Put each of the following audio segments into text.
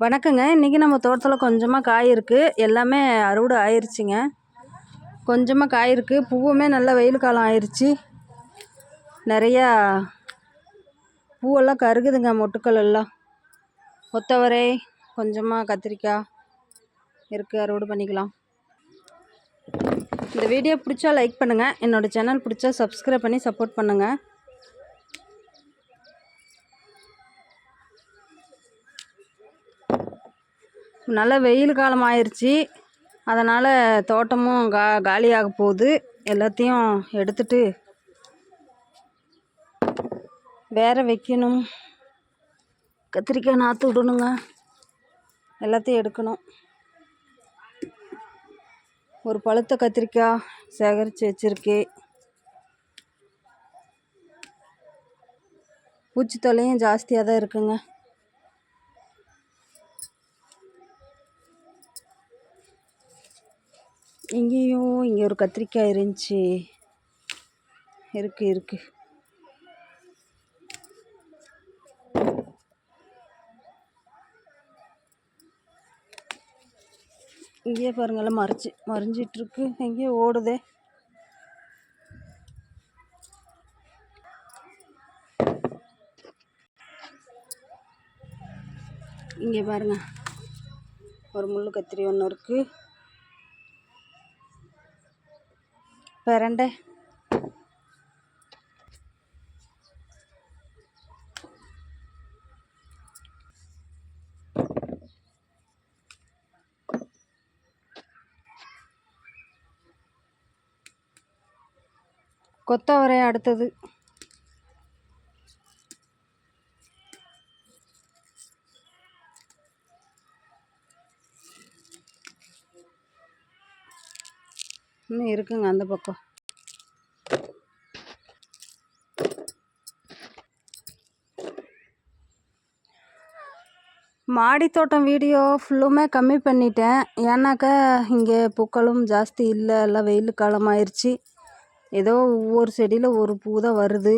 வணக்கங்க. இன்றைக்கி நம்ம தோட்டத்தில் கொஞ்சமாக காய் இருக்குது எல்லாமே அறுவடை ஆயிருச்சுங்க. கொஞ்சமாக காய் இருக்குது பூவுமே நல்லா வெயில் காலம் ஆயிடுச்சு நிறையா பூவெல்லாம் கருகுதுங்க மொட்டுக்கள் எல்லாம். கொத்தவரை கொஞ்சமாக கத்திரிக்காய் இருக்குது அறுவடை பண்ணிக்கலாம். இந்த வீடியோ பிடிச்சா லைக் பண்ணுங்கள் என்னோடய சேனல் பிடிச்சா சப்ஸ்கிரைப் பண்ணி சப்போர்ட் பண்ணுங்கள் நல்ல வெயில் காலம் ஆயிடுச்சு அதனால் தோட்டமும் கா காலியாக போகுது. எல்லாத்தையும் எடுத்துட்டு வேற வைக்கணும். கத்திரிக்காய் நாற்று விடணுங்க. எல்லாத்தையும் எடுக்கணும். ஒரு பழுத்த கத்திரிக்காய் சேகரித்து வச்சுருக்கேன் பூச்சி தொல்லையும் ஜாஸ்தியாக தான் இருக்குங்க. இங்கேயும் இங்கே ஒரு கத்திரிக்காய் இருந்துச்சு. இருக்குது இருக்குது இங்கேயே பாருங்களேன் மறைச்சி மறைஞ்சிட்ருக்கு. எங்கேயோ ஓடுதே. இங்கே பாருங்க ஒரு முள் கத்திரி ஒன்று இருக்குது பெரண்டை கொத்தவரை அடுத்தது இன்னும் இருக்குங்க அந்த பக்கம். மாடி தோட்டம் வீடியோ ஃபுல்லுமே கம்மி பண்ணிட்டேன். ஏன்னாக்கா இங்கே பூக்களும் ஜாஸ்தி இல்லை எல்லாம் வெயில் காலம் ஆயிடுச்சு ஏதோ ஒவ்வொரு செடியில் ஒரு பூ தான் வருது.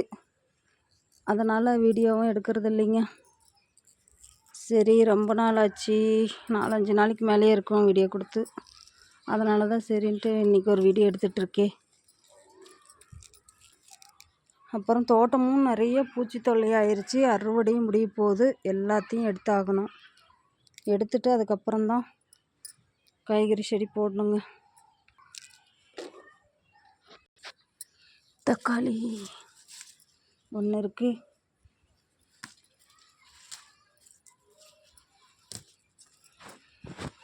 அதனால் வீடியோவும் எடுக்கிறது இல்லைங்க. சரி ரொம்ப நாள் ஆச்சு நாலஞ்சு நாளைக்கு மேலேயே இருக்கும் வீடியோ கொடுத்து. அதனால தான் சரின்ட்டு இன்றைக்கி ஒரு வீடியோ எடுத்துகிட்ருக்கேன் அப்புறம் தோட்டமும் நிறைய பூச்சி தொல்லையாயிருச்சு. அறுவடையும் முடிய போகுது. எல்லாத்தையும் எடுத்தாகணும். எடுத்துட்டு அதுக்கப்புறம்தான் காய்கறி செடி போடணுங்க. தக்காளி ஒன்று இருக்குது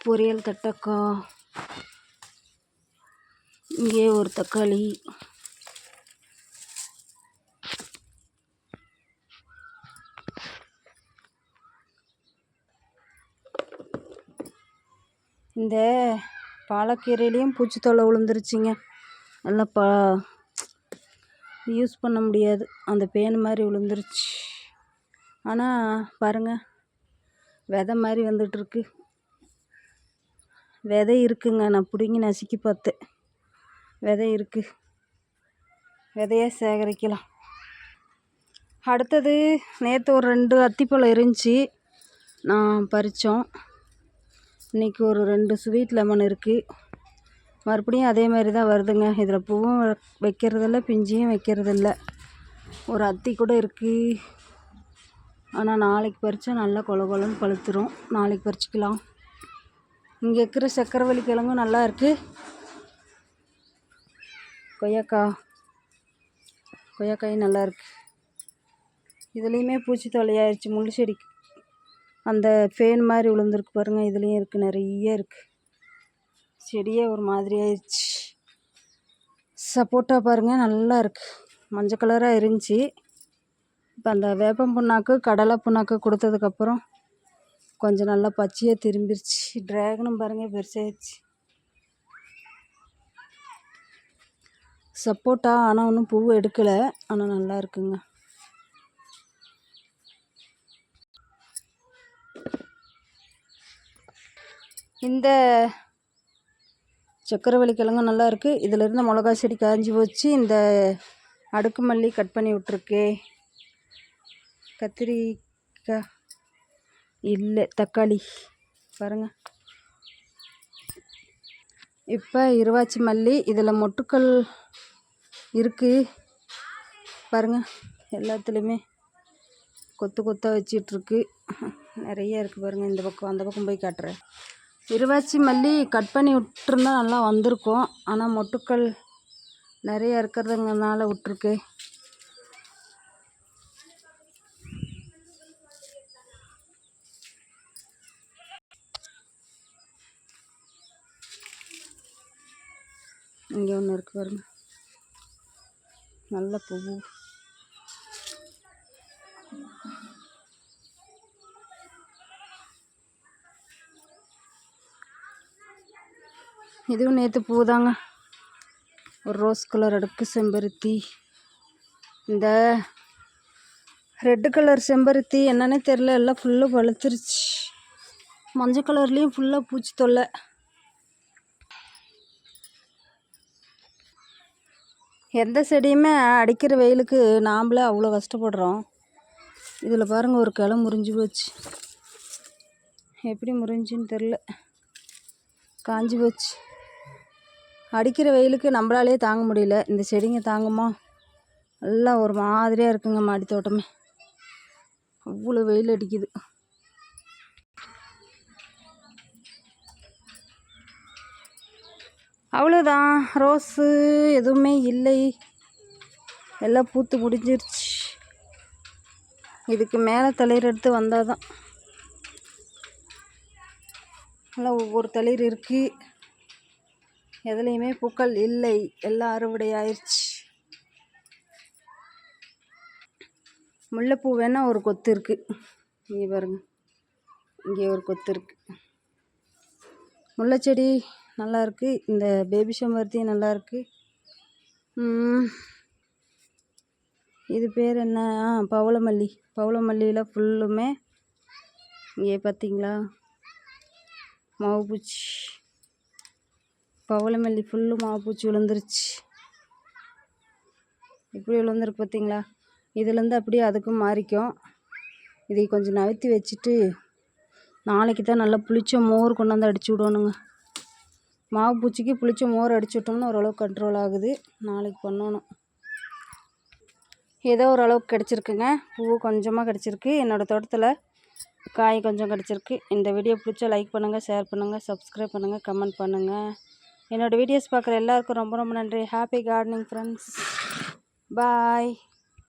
பொரியல் தட்டக்காய். இங்கே ஒரு தக்காளி. இந்த பாலக்கீரையிலையும் பூச்சித்தொலை விழுந்துருச்சிங்க விழுந்துருச்சுங்க நல்லா பா யூஸ் பண்ண முடியாது. அந்த பேன் மாதிரி விழுந்துருச்சு ஆனால் பாருங்கள் விதை மாதிரி வந்துட்டுருக்கு. விதை இருக்குங்க. நான் பிடுங்கி நசுக்கி பார்த்தேன். விதை இருக்குது விதையை சேகரிக்கலாம். அடுத்தது நேற்று ஒரு ரெண்டு அத்திப்பழம் இருந்துச்சு. நான் பறித்தோம் இன்றைக்கி ஒரு ரெண்டு ஸ்வீட் லெமன் இருக்குது மறுபடியும் அதே மாதிரி தான் வருதுங்க. இதில் பூவும் வைக்கிறதில்ல பிஞ்சியும் வைக்கிறதில்ல. ஒரு அத்தி கூட இருக்குது ஆனால் நாளைக்கு பறித்தா நல்லா கொல கொலன்னு பழுத்துரும். நாளைக்கு பறிச்சிக்கலாம். இங்கே இருக்கிற சக்கரவள்ளி கிழங்கும் நல்லா இருக்குது கொய்யாக்காய் கொய்யாக்காயும் நல்லாயிருக்கு இதுலேயுமே பூச்சி தொல்லையாயிருச்சு முள் செடிக்கு அந்த ஃபேன் மாதிரி விழுந்துருக்கு பாருங்கள் இதுலேயும் இருக்குது நிறைய இருக்குது செடியே ஒரு மாதிரி ஆயிடுச்சு சப்போட்டா பாருங்கள் நல்லா இருக்குது மஞ்சள் கலராக இருந்துச்சு. இப்போ அந்த வேப்பம் புண்ணாக்கு கடலை புண்ணாக்கு கொடுத்ததுக்கப்புறம் கொஞ்சம் நல்லா பச்சையாக திரும்பிடுச்சு ட்ராகனும் பாருங்கள் பெருசாகிடுச்சு சப்போட்டா ஆனால் ஒன்றும் பூ எடுக்கலை. ஆனால் நல்லா இருக்குங்க. இந்த சக்கரவள்ளி கிழங்கு நல்லா இருக்குது இதில் இருந்த மிளகா செடி காய்ஞ்சி போச்சு. இந்த அடுக்கு மல்லி கட் பண்ணி விட்ருக்கு கத்திரிக்காய் இல்லை தக்காளி. பாருங்க. இப்போ இருவாச்சி மல்லி இதில் மொட்டுக்கள் இருக்குது பாருங்கள் எல்லாத்துலேயுமே கொத்து கொத்தாக வச்சிட்ருக்கு. நிறைய இருக்குது பாருங்கள் இந்த பக்கம் அந்த பக்கம் போய் காட்டுறேன். இருவாச்சி மல்லி கட் பண்ணி விட்டுருந்தா நல்லா வந்திருக்கும். ஆனால் மொட்டுக்கள் நிறைய இருக்கிறதுங்கனால விட்ருக்கு இங்கே ஒன்று இருக்குது பாருங்கள் நல்ல பூ. இதுவும் நேற்று பூ தாங்க ஒரு ரோஸ் கலர் அடுக்கு செம்பருத்தி. இந்த ரெட்டு கலர் செம்பருத்தி என்னன்னே தெரில எல்லாம் ஃபுல்லாக பழுத்துருச்சு மஞ்சள் கலர்லேயும் ஃபுல்லாக பூச்சி தொல்லை. எந்த செடியுமே அடிக்கிற வெயிலுக்கு நாம்ளே அவ்வளோ கஷ்டப்படுறோம். இதில் பாருங்கள் ஒரு கிளை முறிஞ்சு போச்சு. எப்படி முறிஞ்சுன்னு தெரில காஞ்சி போச்சு. அடிக்கிற வெயிலுக்கு நம்மளாலே தாங்க முடியல. இந்த செடிங்க தாங்குமா? எல்லாம் ஒரு மாதிரியாக இருக்குங்க மாடி தோட்டமே அவ்வளோ வெயில் அடிக்குது. அவ்வளோதான் ரோஸு எதுவுமே இல்லை. எல்லாம் பூத்து முடிஞ்சிருச்சு. இதுக்கு மேலே தளிர் எடுத்து வந்தால் தான் எல்லாம் ஒவ்வொரு தளிர் இருக்குது எதுலேயுமே பூக்கள் இல்லை. எல்லாம் அறுவடை ஆயிடுச்சு முல்லைப்பூ வேணால் ஒரு கொத்து இருக்குது இங்கே பாருங்கள் இங்கே ஒரு கொத்து இருக்குது முல்லைச்செடி நல்லாயிருக்கு. இந்த பேபி செம்பருத்தி நல்லாயிருக்கு. இது பேர் என்ன? ஆ பவளமல்லி. பவளமல்லியில் ஃபுல்லுமே இங்கே பார்த்தீங்களா? மாவு பூச்சி. பவளமல்லி ஃபுல்லு மாவு பூச்சி விழுந்துருச்சு. இப்படி விழுந்துருக்கு பார்த்தீங்களா? இதுலேருந்து அப்படியே அதுக்கும் மாறிக்கும். இதை கொஞ்சம் நகர்த்தி வச்சுட்டு நாளைக்கு தான் நல்லா புளிச்ச மோர் கொண்டாந்து அடிச்சு விடணுங்க மாவு பூச்சிக்கு புளிச்ச மோர் அடிச்சு விட்டோம்னா ஓரளவுக்கு கண்ட்ரோல் ஆகுது. நாளைக்கு பண்ணணும். ஏதோ ஓரளவுக்கு கிடச்சிருக்குங்க. பூ கொஞ்சமாக கிடச்சிருக்கு. என்னோடய தோட்டத்தில் காய் கொஞ்சம் கிடச்சிருக்கு. இந்த வீடியோ பிடிச்சா லைக் பண்ணுங்கள் ஷேர் பண்ணுங்கள் சப்ஸ்கிரைப் பண்ணுங்கள் கமெண்ட் பண்ணுங்கள் என்னோடய வீடியோஸ் பார்க்குற எல்லாருக்கும் ரொம்ப ரொம்ப நன்றி. Happy gardening friends bye